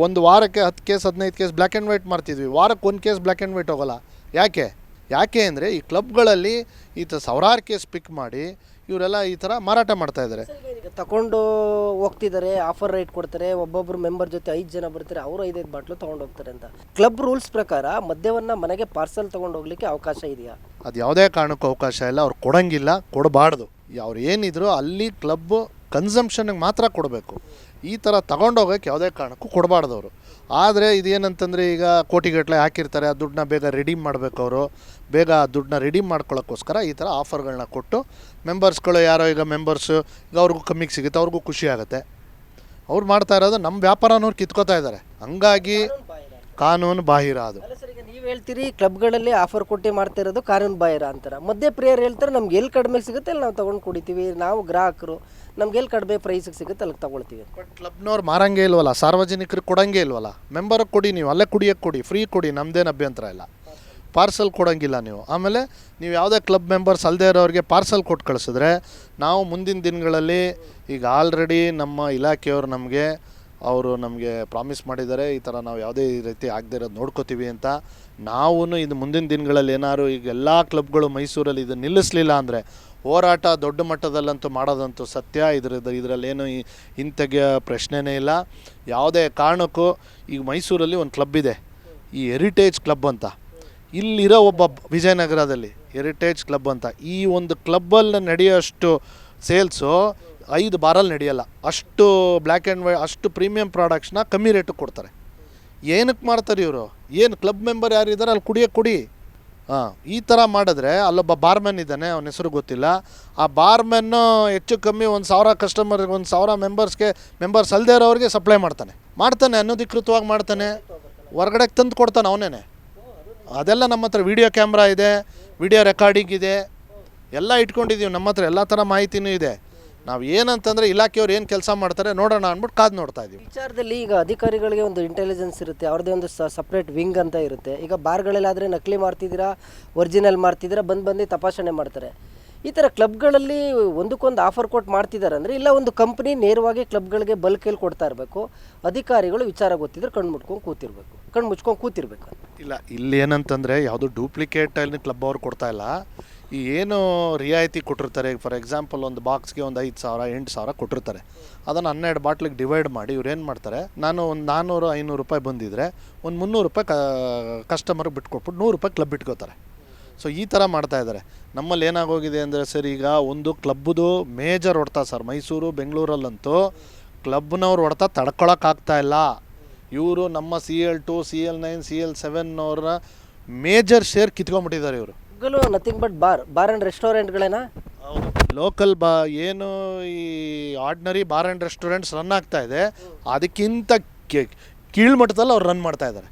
A: ಒಂದು ವಾರಕ್ಕೆ ಹತ್ತು ಕೇಸ್, ಹದಿನೈದು ಕೇಸ್ ಬ್ಲ್ಯಾಕ್ ಆ್ಯಂಡ್ ವೈಟ್ ಮಾಡ್ತಿದ್ವಿ ವಾರಕ್ಕೆ ಒಂದು ಕೇಸ್ ಬ್ಲ್ಯಾಕ್ ಆ್ಯಂಡ್ ವೈಟ್ ಹೋಗಲ್ಲ. ಯಾಕೆ? ಯಾಕೆ ಅಂದರೆ ಈ ಕ್ಲಬ್ಗಳಲ್ಲಿ ಈ ಥರ ಸಾವಿರಾರು ಕೇಸ್ ಪಿಕ್ ಮಾಡಿ ಇವರೆಲ್ಲ ಈ ಥರ ಮಾರಾಟ ಮಾಡ್ತಾ ಇದ್ದಾರೆ.
B: ಈಗ ತಗೊಂಡು ಹೋಗ್ತಿದ್ದಾರೆ ಆಫರ್ ರೇಟ್ ಕೊಡ್ತಾರೆ ಒಬ್ಬೊಬ್ರು ಮೆಂಬರ್ ಜೊತೆ ಐದು ಜನ ಬರ್ತಾರೆ ಅವರು ಐದೈದು ಬಾಟ್ಲು ತೊಗೊಂಡು ಹೋಗ್ತಾರೆ ಅಂತ. ಕ್ಲಬ್ ರೂಲ್ಸ್ ಪ್ರಕಾರ ಮದ್ಯವನ್ನು ಮನೆಗೆ ಪಾರ್ಸಲ್ ತೊಗೊಂಡು ಹೋಗ್ಲಿಕ್ಕೆ ಅವಕಾಶ ಇದೆಯಾ?
A: ಅದು ಯಾವುದೇ ಕಾರಣಕ್ಕೂ ಅವಕಾಶ ಇಲ್ಲ ಅವ್ರು ಕೊಡಂಗಿಲ್ಲ ಕೊಡಬಾರ್ದು. ಅವ್ರು ಏನಿದ್ರು ಅಲ್ಲಿ ಕ್ಲಬ್ ಕನ್ಸಂಪ್ಷನ್ಗೆ ಮಾತ್ರ ಕೊಡಬೇಕು. ಈ ಥರ ತಗೊಂಡೋಗೋಕ್ಕೆ ಯಾವುದೇ ಕಾರಣಕ್ಕೂ ಕೊಡಬಾರ್ದು ಅವರು ಆದರೆ ಇದೇನಂತಂದರೆ ಈಗ ಕೋಟಿಗಟ್ಟಲೆ ಹಾಕಿರ್ತಾರೆ, ಆ ದುಡ್ಡನ್ನ ಬೇಗ ರಿಡೀಮ್ ಮಾಡಬೇಕು ಅವರು. ಬೇಗ ಆ ದುಡ್ಡನ್ನ ರಿಡೀಮ್ ಮಾಡ್ಕೊಳ್ಳೋಕ್ಕೋಸ್ಕರ ಈ ಥರ ಆಫರ್ಗಳನ್ನ ಕೊಟ್ಟು ಮೆಂಬರ್ಸ್ಗಳು ಯಾರೋ ಈಗ ಮೆಂಬರ್ಸು ಈಗ ಅವ್ರಿಗೂ ಕಮ್ಮಿಗೆ ಸಿಗುತ್ತೆ, ಅವ್ರಿಗೂ ಖುಷಿ ಆಗುತ್ತೆ. ಅವ್ರು ಮಾಡ್ತಾ ಇರೋದು ನಮ್ಮ ವ್ಯಾಪಾರನವ್ರು ಕಿತ್ಕೋತಾ ಇದ್ದಾರೆ. ಹಂಗಾಗಿ ಕಾನೂನು ಬಾಹಿರ ಅದು.
B: ನೀವು ಹೇಳ್ತೀರಿ ಕ್ಲಬ್ಗಳಲ್ಲಿ ಆಫರ್ ಕೊಟ್ಟು ಮಾಡ್ತಾ ಇರೋದು ಕಾನೂನು ಬಾಹಿರ ಅಂತಾರೆ. ಮಧ್ಯ ಪ್ರೇಯರ್ ಹೇಳ್ತಾರೆ, ನಮ್ಗೆ ಎಲ್ಲಿ ಕಡಿಮೆ ಸಿಗುತ್ತೆ ಅಲ್ಲಿ ನಾವು ತೊಗೊಂಡು ಕುಡಿತೀವಿ. ನಾವು ಗ್ರಾಹಕರು, ನಮ್ಗೆ ಎಲ್ಲಿ ಕಡಿಮೆ ಪ್ರೈಸಿಗೆ ಸಿಗುತ್ತೆ ಅಲ್ಲಿ ತಗೊಳ್ತೀವಿ.
A: ಬಟ್ ಕ್ಲಬ್ನವ್ರು ಮಾರಂಗೆ ಇಲ್ವಲ್ಲ? ಸಾರ್ವಜನಿಕರಿಗೆ ಕೊಡಂಗೆ ಇಲ್ವಲ್ಲ? ಮೆಂಬರ್ಗೆ ಕೊಡಿ ನೀವು, ಅಲ್ಲೇ ಕುಡಿಯೋಕ್ಕೆ ಕೊಡಿ ಫ್ರೀ ಕೊಡಿ ನಮ್ಮದೇನು ಅಭ್ಯಂತರ ಇಲ್ಲ. ಪಾರ್ಸಲ್ ಕೊಡೋಂಗಿಲ್ಲ ನೀವು. ಆಮೇಲೆ ನೀವು ಯಾವುದೇ ಕ್ಲಬ್ ಮೆಂಬರ್ಸ್ ಅಲ್ಲದೆ ಇರೋರಿಗೆ ಪಾರ್ಸಲ್ ಕೊಟ್ಟು ಕಳಿಸಿದ್ರೆ, ನಾವು ಮುಂದಿನ ದಿನಗಳಲ್ಲಿ ಈಗ ಆಲ್ರೆಡಿ ನಮ್ಮ ಇಲಾಖೆಯವರು ನಮಗೆ, ಅವರು ನಮಗೆ ಪ್ರಾಮಿಸ್ ಮಾಡಿದ್ದಾರೆ, ಈ ಥರ ನಾವು ಯಾವುದೇ ರೀತಿ ಆಗದೇ ಇರೋದು ನೋಡ್ಕೋತೀವಿ ಅಂತ ನಾವು ಇದು ಮುಂದಿನ ದಿನಗಳಲ್ಲಿ ಏನಾದ್ರು ಈಗ ಎಲ್ಲ ಕ್ಲಬ್ಗಳು ಮೈಸೂರಲ್ಲಿ ಇದು ನಿಲ್ಲಿಸಲಿಲ್ಲ ಅಂದರೆ ಹೋರಾಟ ದೊಡ್ಡ ಮಟ್ಟದಲ್ಲಂತೂ ಮಾಡೋದಂತೂ ಸತ್ಯ. ಇದ್ರದ್ದು ಇದರಲ್ಲೇನು ಹಿಂತೆಗೆಯೋ ಪ್ರಶ್ನೆನೇ ಇಲ್ಲ. ಯಾವುದೇ ಕಾರಣಕ್ಕೂ ಈಗ ಮೈಸೂರಲ್ಲಿ ಒಂದು ಕ್ಲಬ್ ಇದೆ. ಈ ಹೆರಿಟೇಜ್ ಕ್ಲಬ್ ಅಂತ. ಇಲ್ಲಿರೋ ಒಬ್ಬ ವಿಜಯನಗರದಲ್ಲಿ ಹೆರಿಟೇಜ್ ಕ್ಲಬ್ ಅಂತ. ಈ ಒಂದು ಕ್ಲಬ್ಬಲ್ಲಿ ನಡೆಯೋಷ್ಟು ಸೇಲ್ಸು ಐದು ಬಾರಲ್ಲಿ ನಡೆಯಲ್ಲ. ಅಷ್ಟು ಬ್ಲ್ಯಾಕ್ ಆ್ಯಂಡ್ ವೈಟ್ ಅಷ್ಟು ಪ್ರೀಮಿಯಂ ಪ್ರಾಡಕ್ಟ್ಸ್ನ ಕಮ್ಮಿ ರೇಟಿಗೆ ಕೊಡ್ತಾರೆ. ಏನಕ್ಕೆ ಮಾಡ್ತಾರೆ ಇವರು? ಏನು ಕ್ಲಬ್ ಮೆಂಬರ್ ಯಾರಿದ್ದಾರೆ ಅಲ್ಲಿ ಕುಡಿಯೋ ಕುಡಿ. ಹಾಂ, ಈ ಥರ ಮಾಡಿದ್ರೆ ಅಲ್ಲೊಬ್ಬ ಬಾರ್ಮೆನ್ ಇದ್ದಾನೆ, ಅವನ ಹೆಸರು ಗೊತ್ತಿಲ್ಲ. ಆ ಬಾರ್ಮೆನ್ನು ಹೆಚ್ಚು ಕಮ್ಮಿ ಒಂದು ಸಾವಿರ ಕಸ್ಟಮರ್ಗೆ ಒಂದು ಸಾವಿರ ಮೆಂಬರ್ಸ್ಗೆ ಮೆಂಬರ್ಸ್ ಅಲ್ಲದೆ ಇರೋರಿಗೆ ಸಪ್ಲೈ ಮಾಡ್ತಾನೆ. ಮಾಡ್ತಾನೆ, ಅನಧಿಕೃತವಾಗಿ ಮಾಡ್ತಾನೆ. ಹೊರಗಡೆ ತಂದು ಕೊಡ್ತಾನೆ ಅವನೇನೆ. ಅದೆಲ್ಲ ನಮ್ಮ ಹತ್ರ ವಿಡಿಯೋ ಕ್ಯಾಮ್ರಾ ಇದೆ ವಿಡಿಯೋ ರೆಕಾರ್ಡಿಂಗ್ ಇದೆ. ಎಲ್ಲ ಇಟ್ಕೊಂಡಿದ್ದೀವಿ ನಮ್ಮ ಹತ್ರ ಎಲ್ಲ ಥರ ಮಾಹಿತಿನೂ ಇದೆ. ನಾವು ಏನಂತಂದರೆ ಇಲಾಖೆಯವ್ರು ಏನು ಕೆಲಸ ಮಾಡ್ತಾರೆ ನೋಡೋಣ ಅಂದ್ಬಿಟ್ಟು ಕಾದು ನೋಡ್ತಾ ಇದ್ದೀವಿ
B: ವಿಚಾರದಲ್ಲಿ ಈಗ ಅಧಿಕಾರಿಗಳಿಗೆ ಒಂದು ಇಂಟೆಲಿಜೆನ್ಸ್ ಇರುತ್ತೆ ಅವ್ರದ್ದೇ ಒಂದು ಸಪ್ರೇಟ್ ವಿಂಗ್ ಅಂತ ಇರುತ್ತೆ. ಈಗ ಬಾರ್ಗಳಲ್ಲಾದರೆ ನಕಲಿ ಮಾಡ್ತಿದ್ದೀರಾ ಒರಿಜಿನಲ್ ಮಾಡ್ತಿದ್ದೀರಾ ಬಂದು ಬಂದು ತಪಾಸಣೆ ಮಾಡ್ತಾರೆ. ಈ ಥರ ಕ್ಲಬ್ಗಳಲ್ಲಿ ಒಂದಕ್ಕೊಂದು ಆಫರ್ ಕೊಟ್ಟು ಮಾಡ್ತಿದ್ದಾರೆ ಅಂದರೆ ಇಲ್ಲ ಒಂದು ಕಂಪ್ನಿ ನೇರವಾಗಿ ಕ್ಲಬ್ಗಳಿಗೆ ಬಲ್ಕೇಲಿ ಕೊಡ್ತಾ ಇರಬೇಕು ಅಧಿಕಾರಿಗಳು ವಿಚಾರ ಗೊತ್ತಿದ್ರೆ ಕಣ್ಣು ಮುಟ್ಕೊಂಡು ಕೂತಿರ್ಬೇಕು ಕಣ್ಣು ಮುಚ್ಕೊಂಡು ಕೂತಿರ್ಬೇಕು
A: ಇಲ್ಲ ಇಲ್ಲಿ ಏನಂತಂದರೆ ಯಾವುದು ಡೂಪ್ಲಿಕೇಟ್ ಅಲ್ಲಿ ಕ್ಲಬ್ ಅವ್ರು ಕೊಡ್ತಾ ಇಲ್ಲ. ಈ ಏನು ರಿಯಾಯಿತಿ ಕೊಟ್ಟಿರ್ತಾರೆ ಫಾರ್ ಎಕ್ಸಾಂಪಲ್ ಒಂದು ಬಾಕ್ಸ್ಗೆ ಒಂದು ಐದು ಸಾವಿರ, ಎಂಟು ಸಾವಿರ ಕೊಟ್ಟಿರ್ತಾರೆ. ಅದನ್ನು ಹನ್ನೆರಡು ಬಾಟ್ಲಿಗೆ ಡಿವೈಡ್ ಮಾಡಿ ಇವ್ರು ಏನು ಮಾಡ್ತಾರೆ, ನಾನು ಒಂದು ನಾನ್ನೂರು ಐನೂರು ರೂಪಾಯಿ ಬಂದಿದ್ದರೆ ಒಂದು ಮುನ್ನೂರು ರೂಪಾಯಿ ಕಸ್ಟಮರ್ಗೆ ಬಿಟ್ಕೊಟ್ಬಿಟ್ಟು ನೂರು ರೂಪಾಯಿ ಕ್ಲಬ್ ಇಟ್ಕೋತಾರೆ. ಸೊ ಈ ಥರ ಮಾಡ್ತಾ ಇದ್ದಾರೆ ನಮ್ಮಲ್ಲಿ ಏನಾಗೋಗಿದೆ ಅಂದರೆ ಸರ್, ಈಗ ಒಂದು ಕ್ಲಬ್ದು ಮೇಜರ್ ಹೊಡ್ತಾ ಸರ್, ಮೈಸೂರು, ಬೆಂಗಳೂರಲ್ಲಂತೂ ಕ್ಲಬ್ನವ್ರು ಹೊಡ್ತಾ ತಡ್ಕೊಳಕ್ಕಾಗ್ತಾ ಇಲ್ಲ. ಇವರು ನಮ್ಮ C L two C L nine C L seven major share ಕಿತ್ಕೊಂಡ್ಬಿಟ್ಟಿದ್ದಾರೆ ಇವರು.
B: Google nothing but bar bar and ರೆಸ್ಟೋರೆಂಟ್ಗಳೇನಾ
A: local ಬಾ, ಏನು ಈ ordinary bar and restaurants run ಆಗ್ತಾ ಇದೆ. ಅದಕ್ಕಿಂತ ಕೀಳ್ಮಟ್ಟದಲ್ಲಿ ಅವ್ರು ರನ್ ಮಾಡ್ತಾ ಇದ್ದಾರೆ.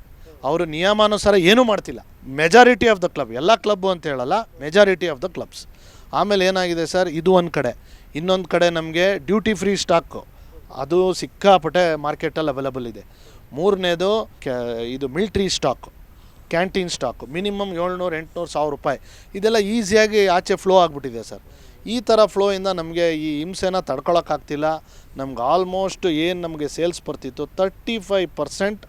A: ಅವರು ನಿಯಮಾನುಸಾರ ಏನೂ ಮಾಡ್ತಿಲ್ಲ. ಮೆಜಾರಿಟಿ ಆಫ್ ದ ಕ್ಲಬ್ ಎಲ್ಲ ಕ್ಲಬ್ಬು ಅಂತ ಹೇಳಲ್ಲ ಮೆಜಾರಿಟಿ ಆಫ್ ದ ಕ್ಲಬ್ಸ್ ಆಮೇಲೆ ಏನಾಗಿದೆ ಸರ್? ಇದು ಒಂದು ಕಡೆ. ಇನ್ನೊಂದು ಕಡೆ ನಮಗೆ ಡ್ಯೂಟಿ ಫ್ರೀ ಸ್ಟಾಕು ಅದು ಸಿಕ್ಕಾಪಟ್ಟೆ ಮಾರ್ಕೆಟಲ್ಲಿ ಅವೈಲಬಲ್ ಇದೆ. ಮೂರನೇದು ಕ್ಯಾ ಇದು military stock canteen stock, minimum ಏಳ್ನೂರು, ಎಂಟುನೂರು, ಸಾವಿರ ರೂಪಾಯಿ. ಇದೆಲ್ಲ ಈಸಿಯಾಗಿ ಆಚೆ ಫ್ಲೋ ಆಗಿಬಿಟ್ಟಿದೆ ಸರ್. ಈ ಥರ ಫ್ಲೋಯಿಂದ ನಮಗೆ ಈ ಹಿಂಸೆನ ತಡ್ಕೊಳಕ್ಕಾಗ್ತಿಲ್ಲ ನಮ್ಗೆ ಆಲ್ಮೋಸ್ಟ್ ಏನು ನಮಗೆ ಸೇಲ್ಸ್ ಬರ್ತಿತ್ತು, ತರ್ಟಿ ಫೈವ್ ಪರ್ಸೆಂಟ್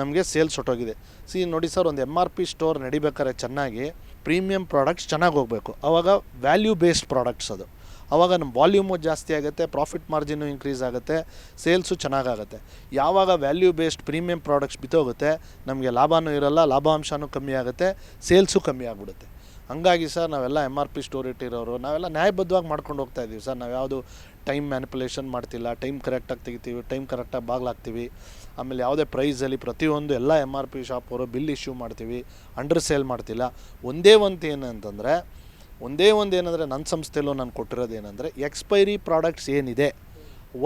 A: ನಮಗೆ ಸೇಲ್ಸ್ ಹೊಟ್ಟೋಗಿದೆ ಸಿ, ನೋಡಿ ಸರ್, ಒಂದು ಎಂ ಆರ್ ಪಿ ಸ್ಟೋರ್ ನಡಿಬೇಕಾದ್ರೆ ಚೆನ್ನಾಗಿ, ಪ್ರೀಮಿಯಂ ಪ್ರಾಡಕ್ಟ್ಸ್ ಚೆನ್ನಾಗಿ ಹೋಗಬೇಕು. ಆವಾಗ ವ್ಯಾಲ್ಯೂ ಬೇಸ್ಡ್ ಪ್ರಾಡಕ್ಟ್ಸ್ ಅದು. ಆವಾಗ ನಮ್ಮ ವಾಲ್ಯೂಮು ಜಾಸ್ತಿ ಆಗುತ್ತೆ ಪ್ರಾಫಿಟ್ ಮಾರ್ಜಿನು ಇನ್ಕ್ರೀಸ್ ಆಗುತ್ತೆ ಸೇಲ್ಸು ಚೆನ್ನಾಗಾಗುತ್ತೆ ಯಾವಾಗ ವ್ಯಾಲ್ಯೂ ಬೇಸ್ಡ್ ಪ್ರೀಮಿಯಂ ಪ್ರಾಡಕ್ಟ್ಸ್ ಬಿತ್ತೋಗುತ್ತೆ ನಮಗೆ ಲಾಭವೂ ಇರಲ್ಲ, ಲಾಭಾಂಶನೂ ಕಮ್ಮಿ ಆಗುತ್ತೆ ಸೇಲ್ಸು ಕಮ್ಮಿ ಆಗಿಬಿಡುತ್ತೆ. ಹಂಗಾಗಿ ಸರ್, ನಾವೆಲ್ಲ ಎಂ ಆರ್ ಪಿ ಸ್ಟೋರ್ ಇಟ್ಟಿರೋರು, ನಾವೆಲ್ಲ ನ್ಯಾಯಬದ್ಧವಾಗಿ ಮಾಡ್ಕೊಂಡು ಹೋಗ್ತಾ ಇದ್ದೀವಿ ಸರ್. ನಾವು ಯಾವುದು ಟೈಮ್ ಮ್ಯಾನಿಪುಲೇಷನ್ ಮಾಡ್ತಿಲ್ಲ ಟೈಮ್ ಕರೆಕ್ಟಾಗಿ ತೆಗಿತೀವಿ ಟೈಮ್ ಕರೆಕ್ಟಾಗಿ ಬಾಗ್ಲಾಗ್ತೀವಿ ಆಮೇಲೆ ಯಾವುದೇ ಪ್ರೈಸಲ್ಲಿ ಪ್ರತಿಯೊಂದು ಎಲ್ಲ ಎಂ ಆರ್ ಪಿ ಶಾಪ್ ಅವರು ಬಿಲ್ ಇಶ್ಯೂ ಮಾಡ್ತೀವಿ ಅಂಡರ್ ಸೇಲ್ ಮಾಡ್ತಿಲ್ಲ. ಒಂದೇ ಒಂದು ಏನಂತಂದರೆ ಒಂದೇ ಒಂದು ಏನಂದರೆ ನನ್ನ ಸಂಸ್ಥೆಯಲ್ಲೂ ನಾನು ಕೊಟ್ಟಿರೋದು ಏನಂದರೆ ಎಕ್ಸ್ಪೈರಿ ಪ್ರಾಡಕ್ಟ್ಸ್ ಏನಿದೆ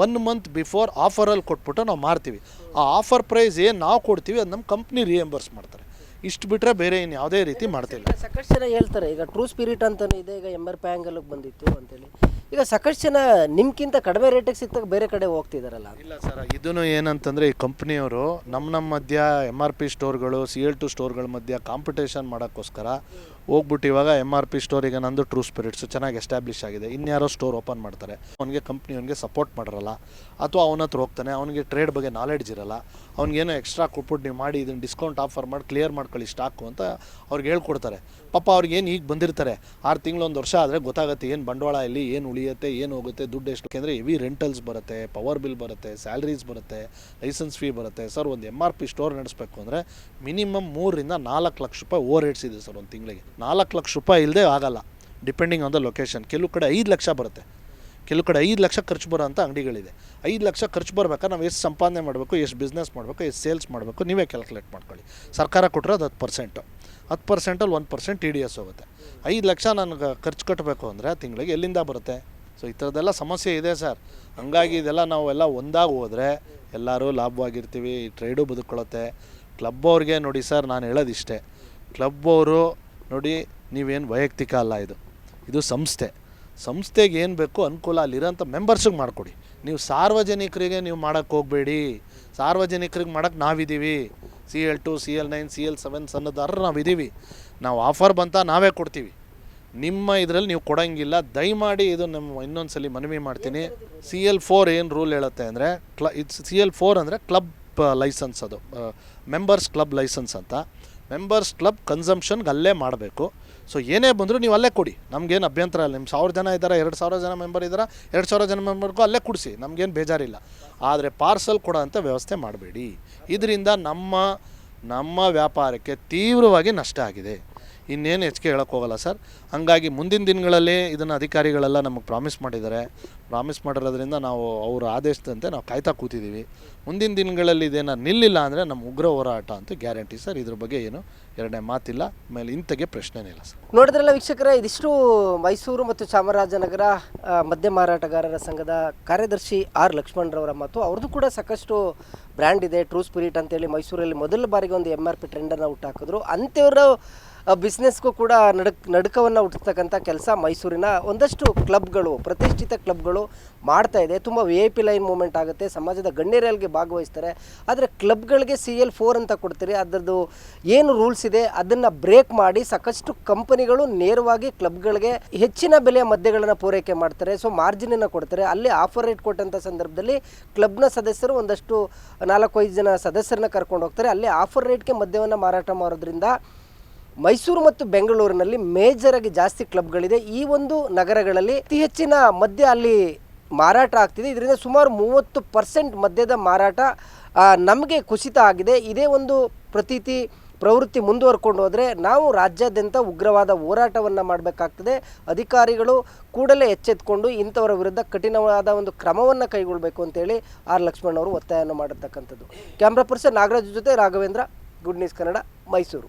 A: ಒನ್ ಮಂತ್ ಬಿಫೋರ್ ಆಫರಲ್ಲಿ ಕೊಟ್ಬಿಟ್ಟು ನಾವು ಮಾರ್ತೀವಿ. ಆ ಆಫರ್ ಪ್ರೈಸ್ ಏನು ನಾವು ಕೊಡ್ತೀವಿ ಅದು ನಮ್ಮ ಕಂಪ್ನಿ ರಿಯಂಬರ್ಸ್ ಮಾಡ್ತಾರೆ. ಇಷ್ಟು ಬಿಟ್ಟರೆ ಬೇರೆ ಇನ್ನು ಯಾವುದೇ ರೀತಿ ಮಾಡ್ತಿಲ್ಲ.
B: ಸಾಕಷ್ಟು ಜನ ಹೇಳ್ತಾರೆ. ಈಗ ಟ್ರೂ ಸ್ಪಿರಿಟ್ ಅಂತಲೇ ಇದೆ ಈಗ ಎಂ ಆರ್ ಆ್ಯಂಗಲ್ಗೆ ಬಂದಿತ್ತು ಅಂತೇಳಿ. ಈಗ ಸಾಕಷ್ಟು ಜನ ನಿಮ್ಗಿಂತ ಕಡಿಮೆ ರೇಟಿಗೆ ಸಿಕ್ತಾಗ ಬೇರೆ ಕಡೆ ಹೋಗ್ತಿದಾರಲ್ಲ?
A: ಇಲ್ಲ ಸರ್ ಇದನ್ನು ಏನಂತಂದರೆ ಈ ಕಂಪ್ನಿಯವರು ನಮ್ಮ ನಮ್ಮ ಮಧ್ಯ ಎಂ ಆರ್ ಪಿ ಸ್ಟೋರ್ಗಳು ಸಿ ಎಲ್ ಟು ಸ್ಟೋರ್ಗಳ ಮಧ್ಯ ಕಾಂಪಿಟೇಷನ್ ಮಾಡೋಕ್ಕೋಸ್ಕರ ಹೋಗ್ಬಿಟ್ಟು ಇವಾಗ ಎಂ ಆರ್ ಪಿ ಸ್ಟೋರಿಗೆ ನಂದು ಟ್ರೂ ಸ್ಪಿರಿಟ್ಸ್ ಚೆನ್ನಾಗಿ ಎಸ್ಟಾಬ್ಲಿಷ್ ಆಗಿದೆ. ಇನ್ಯಾರೋ ಸ್ಟೋರ್ ಓಪನ್ ಮಾಡ್ತಾರೆ. ಅವನಿಗೆ ಕಂಪ್ನಿ ಅವನಿಗೆ ಸಪೋರ್ಟ್ ಮಾಡಿರಲ್ಲ. ಅಥವಾ ಅವನ ಹತ್ರ ಹೋಗ್ತಾನೆ. ಅವನಿಗೆ ಟ್ರೇಡ್ ಬಗ್ಗೆ ನಾಲೆಡ್ಜ್ ಇರಲ್ಲ. ಅವ್ನಿಗೇನೋ ಎಕ್ಸ್ಟ್ರಾ ಕೊಟ್ಬಿಟ್ಟು ನೀವು ಮಾಡಿ ಇದನ್ನು ಡಿಸ್ಕೌಂಟ್ ಆಫರ್ ಮಾಡಿ ಕ್ಲಿಯರ್ ಮಾಡ್ಕೊಳ್ಳಿ ಸ್ಟಾಕು ಅಂತ ಅವ್ರಿಗೆ ಹೇಳ್ಕೊಡ್ತಾರೆ. ಪಾಪ ಅವ್ರಿಗೆ ಏನು ಈಗ ಬಂದಿರ್ತಾರೆ? ಆರು ತಿಂಗಳು ಒಂದು ವರ್ಷ ಆದರೆ ಗೊತ್ತಾಗುತ್ತೆ ಏನು ಬಂಡವಾಳ ಇಲ್ಲಿ, ಏನು ಉಳಿಯುತ್ತೆ, ಏನು ಹೋಗುತ್ತೆ, ದುಡ್ಡು ಎಷ್ಟು. ಯಾಕೆಂದರೆ ಹೆವಿ ರೆಂಟಲ್ಸ್ ಬರುತ್ತೆ ಪವರ್ ಬಿಲ್ ಬರುತ್ತೆ ಸ್ಯಾಲ್ರೀಸ್ ಬರುತ್ತೆ ಲೈಸೆನ್ಸ್ ಫೀ ಬರುತ್ತೆ. ಸರ್, ಒಂದು ಎಂ ಆರ್ ಪಿ ಸ್ಟೋರ್ ನಡೆಸಬೇಕು ಅಂದರೆ ಮಿನಿಮಮ್ ಮೂರರಿಂದ ನಾಲ್ಕು ಲಕ್ಷ ರೂಪಾಯಿ ಓವರ್ ರೇಟ್ಸ್ ಇದೆ ಸರ್, ಒಂದು ತಿಂಗಳಿಗೆ. ನಾಲ್ಕು ಲಕ್ಷ ರೂಪಾಯಿ ಇಲ್ಲದೆ ಆಗಲ್ಲ ಡಿಪೆಂಡಿಂಗ್ ಆನ್ ದ ಲೊಕೇಶನ್ ಕೆಲವು ಕಡೆ ಐದು ಲಕ್ಷ ಬರುತ್ತೆ. ಕೆಲವು ಕಡೆ ಐದು ಲಕ್ಷ ಖರ್ಚು ಬರೋ ಅಂಥ ಅಂಗಡಿಗಳಿದೆ. ಐದು ಲಕ್ಷ ಖರ್ಚು ಬರ್ಬೇಕಾದ್ರೆ ನಾವು ಎಷ್ಟು ಸಂಪಾದನೆ ಮಾಡಬೇಕು, ಎಷ್ಟು ಬಿಸ್ನೆಸ್ ಮಾಡಬೇಕು, ಎಷ್ಟು ಸೇಲ್ಸ್ ಮಾಡಬೇಕು, ನೀವೇ ಕ್ಯಾಲ್ಕುಲೇಟ್ ಮಾಡ್ಕೊಳ್ಳಿ. ಸರ್ಕಾರ ಕೊಟ್ಟಿರೋದು ಹತ್ತು ಪರ್ಸೆಂಟು ಹತ್ತು ಪರ್ಸೆಂಟಲ್ಲಿ ಒಂದು ಪರ್ಸೆಂಟ್ ಟಿ ಡಿ ಎಸ್ ಹೋಗುತ್ತೆ. ಐದು ಲಕ್ಷ ನನಗೆ ಖರ್ಚು ಕಟ್ಟಬೇಕು ಅಂದರೆ ತಿಂಗಳಿಗೆ ಎಲ್ಲಿಂದ ಬರುತ್ತೆ? ಸೊ ಈ ಥರದ್ದೆಲ್ಲ ಸಮಸ್ಯೆ ಇದೆ ಸರ್. ಹಂಗಾಗಿ ಇದೆಲ್ಲ ನಾವೆಲ್ಲ ಒಂದಾಗಿ ಹೋದರೆ ಎಲ್ಲರೂ ಲಾಭವಾಗಿರ್ತೀವಿ, ಈ ಟ್ರೇಡು ಬದುಕೊಳ್ಳುತ್ತೆ ಕ್ಲಬ್ ಅವ್ರಿಗೆ ನೋಡಿ ಸರ್, ನಾನು ಹೇಳೋದಿಷ್ಟೇ. ಕ್ಲಬ್ ಅವರು ನೋಡಿ, ನೀವೇನು ವೈಯಕ್ತಿಕ ಅಲ್ಲ ಇದು. ಇದು ಸಂಸ್ಥೆ. ಸಂಸ್ಥೆಗೆ ಏನು ಬೇಕು ಅನುಕೂಲ ಅಲ್ಲಿರೋಂಥ ಮೆಂಬರ್ಸಿಗೆ ಮಾಡಿಕೊಡಿ. ನೀವು ಸಾರ್ವಜನಿಕರಿಗೆ ನೀವು ಮಾಡೋಕ್ಕೆ ಹೋಗಬೇಡಿ. ಸಾರ್ವಜನಿಕರಿಗೆ ಮಾಡೋಕ್ಕೆ ನಾವಿದ್ದೀವಿ C L two C L nine C L seven ಸಣ್ಣದಾರರು ನಾವಿದ್ದೀವಿ ನಾವು ಆಫರ್ ಬಂತ ನಾವೇ ಕೊಡ್ತೀವಿ. ನಿಮ್ಮ ಇದರಲ್ಲಿ ನೀವು ಕೊಡೋಂಗಿಲ್ಲ. ದಯಮಾಡಿ ಇದು ನಮ್ಮ ಇನ್ನೊಂದು ಸಲ ಮನವಿ ಮಾಡ್ತೀನಿ. ಸಿ ಎಲ್ ಫೋರ್ ಏನು ರೂಲ್ ಹೇಳುತ್ತೆ ಅಂದರೆ ಕ್ಲ ಇದು ಸಿ ಎಲ್ ಫೋರ್ ಅಂದರೆ ಕ್ಲಬ್ ಲೈಸೆನ್ಸ್ ಅದು. ಮೆಂಬರ್ಸ್ ಕ್ಲಬ್ ಲೈಸೆನ್ಸ್ ಅಂತ. ಮೆಂಬರ್ಸ್ ಕ್ಲಬ್ ಕನ್ಸಂಪ್ಷನ್ಗೆ ಅಲ್ಲೇ ಮಾಡಬೇಕು. ಸೊ ಏನೇ ಬಂದರೂ ನೀವು ಅಲ್ಲೇ ಕೊಡಿ. ನಮಗೇನು ಅಭ್ಯಂತರ ಇಲ್ಲ. ನಿಮ್ಮ ಸಾವಿರ ಜನ ಇದ್ದಾರೆ ಎರಡು ಸಾವಿರ ಜನ ಮೆಂಬರ್ ಇದ್ದಾರೆ ಎರಡು ಸಾವಿರ ಜನ ಮೆಂಬರ್ಗೂ ಅಲ್ಲೇ ಕೊಡಿಸಿ. ನಮಗೇನು ಬೇಜಾರಿಲ್ಲ. ಆದರೆ ಪಾರ್ಸಲ್ ಕೊಡೋಂಥ ವ್ಯವಸ್ಥೆ ಮಾಡಬೇಡಿ. ಇದರಿಂದ ನಮ್ಮ ನಮ್ಮ ವ್ಯಾಪಾರಕ್ಕೆ ತೀವ್ರವಾಗಿ ನಷ್ಟ ಆಗಿದೆ. ಇನ್ನೇನು ಹೆಚ್ಚಿಗೆ ಹೋಗಲ್ಲ ಸರ್. ಹಾಗಾಗಿ ಮುಂದಿನ ದಿನಗಳಲ್ಲಿ ಇದನ್ನು ಅಧಿಕಾರಿಗಳೆಲ್ಲ ನಮಗೆ ಪ್ರಾಮಿಸ್ ಮಾಡಿದ್ದಾರೆ. ಪ್ರಾಮಿಸ್ ಮಾಡಿರೋದ್ರಿಂದ ನಾವು ಅವರ ಆದೇಶದಂತೆ ನಾವು ಕಾಯ್ತಾ ಕೂತಿದ್ದೀವಿ ಮುಂದಿನ ದಿನಗಳಲ್ಲಿ ಇದೇನ ನಿಲ್ಲಿಲ್ಲ ಅಂದರೆ ನಮ್ಮ ಉಗ್ರ ಹೋರಾಟ ಅಂತೂ ಗ್ಯಾರಂಟಿ ಸರ್. ಇದ್ರ ಬಗ್ಗೆ ಏನು ಎರಡನೇ ಮಾತಿಲ್ಲ. ಆಮೇಲೆ ಇಂಥಗೆ ಪ್ರಶ್ನೆನೇ ಇಲ್ಲ ಸರ್.
B: ನೋಡಿದ್ರಲ್ಲ ವೀಕ್ಷಕರೇ, ಇದಿಷ್ಟು ಮೈಸೂರು ಮತ್ತು ಚಾಮರಾಜನಗರ ಮದ್ಯ ಮಾರಾಟಗಾರರ ಸಂಘದ ಕಾರ್ಯದರ್ಶಿ ಆರ್ ಲಕ್ಷ್ಮಣರವರ ಮಾತು ಅವ್ರದ್ದು ಕೂಡ ಸಾಕಷ್ಟು ಬ್ರ್ಯಾಂಡ್ ಇದೆ. ಟ್ರೂ ಸ್ಪಿರಿಟ್ ಅಂತೇಳಿ ಮೈಸೂರಲ್ಲಿ ಮೊದಲ ಬಾರಿಗೆ ಒಂದು ಎಂ ಆರ್ ಪಿ ಟ್ರೆಂಡನ್ನು ಹುಟ್ಟಾಕಿದ್ರು. ಅಂಥವರು ಬಿಸ್ನೆಸ್ಗೂ ಕೂಡ ನಡಕ್, ನಡುಕವನ್ನು ಹುಟ್ಟಿಸ್ತಕ್ಕಂಥ ಕೆಲಸ ಮೈಸೂರಿನ ಒಂದಷ್ಟು ಕ್ಲಬ್ಗಳು, ಪ್ರತಿಷ್ಠಿತ ಕ್ಲಬ್ಗಳು ಮಾಡ್ತಾ ಇದೆ. ತುಂಬ V I P line movement ಆಗುತ್ತೆ. ಸಮಾಜದ ಗಣ್ಯರಲ್ಲಿ ಭಾಗವಹಿಸ್ತಾರೆ. ಆದರೆ ಕ್ಲಬ್ಗಳಿಗೆ ಸಿ ಎಲ್ ಫೋರ್ ಅಂತ ಕೊಡ್ತೀರಿ, ಅದರದ್ದು ಏನು ರೂಲ್ಸ್ ಇದೆ, ಅದನ್ನು ಬ್ರೇಕ್ ಮಾಡಿ ಸಾಕಷ್ಟು ಕಂಪನಿಗಳು ನೇರವಾಗಿ ಕ್ಲಬ್ಗಳಿಗೆ ಹೆಚ್ಚಿನ ಬೆಲೆಯ ಮದ್ಯಗಳನ್ನು ಪೂರೈಕೆ ಮಾಡ್ತಾರೆ. ಸೊ ಮಾರ್ಜಿನನ್ನು ಕೊಡ್ತಾರೆ. ಅಲ್ಲಿ ಆಫರ್ ರೇಟ್ ಕೊಟ್ಟಂಥ ಸಂದರ್ಭದಲ್ಲಿ ಕ್ಲಬ್ನ ಸದಸ್ಯರು ಒಂದಷ್ಟು ನಾಲ್ಕು ಐದು ಜನ ಸದಸ್ಯರನ್ನ ಕರ್ಕೊಂಡು ಹೋಗ್ತಾರೆ. ಅಲ್ಲಿ ಆಫರ್ ರೇಟ್ಗೆ ಮದ್ಯವನ್ನು ಮಾರಾಟ ಮಾಡೋದ್ರಿಂದ ಮೈಸೂರು ಮತ್ತು ಬೆಂಗಳೂರಿನಲ್ಲಿ ಮೇಜರ್ ಆಗಿ ಜಾಸ್ತಿ ಕ್ಲಬ್ಗಳಿದೆ ಈ ಒಂದು ನಗರಗಳಲ್ಲಿ ಅತಿ ಹೆಚ್ಚಿನ ಮದ್ಯ ಅಲ್ಲಿ ಮಾರಾಟ ಆಗ್ತಿದೆ. ಇದರಿಂದ ಸುಮಾರು ಮೂವತ್ತು ಪರ್ಸೆಂಟ್ ಮದ್ಯದ ಮಾರಾಟ ನಮಗೆ ಕುಸಿತ ಆಗಿದೆ. ಇದೇ ಒಂದು ಪ್ರತೀತಿ, ಪ್ರವೃತ್ತಿ ಮುಂದುವರ್ಕೊಂಡು ಹೋದರೆ ನಾವು ರಾಜ್ಯಾದ್ಯಂತ ಉಗ್ರವಾದ ಹೋರಾಟವನ್ನು ಮಾಡಬೇಕಾಗ್ತದೆ. ಅಧಿಕಾರಿಗಳು ಕೂಡಲೇ ಎಚ್ಚೆತ್ಕೊಂಡು ಇಂಥವರ ವಿರುದ್ಧ ಕಠಿಣವಾದ ಒಂದು ಕ್ರಮವನ್ನು ಕೈಗೊಳ್ಳಬೇಕು ಅಂತೇಳಿ ಆರ್ ಲಕ್ಷ್ಮಣ್ ಅವರು ಒತ್ತಾಯವನ್ನು ಮಾಡಿರ್ತಕ್ಕಂಥದ್ದು. ಕ್ಯಾಮ್ರಾ ಪರ್ಸನ್ ನಾಗರಾಜ್ ಜೊತೆ ರಾಘವೇಂದ್ರ ಗುಡ್ ನ್ಯೂಸ್ ಕನ್ನಡ ಮೈಸೂರು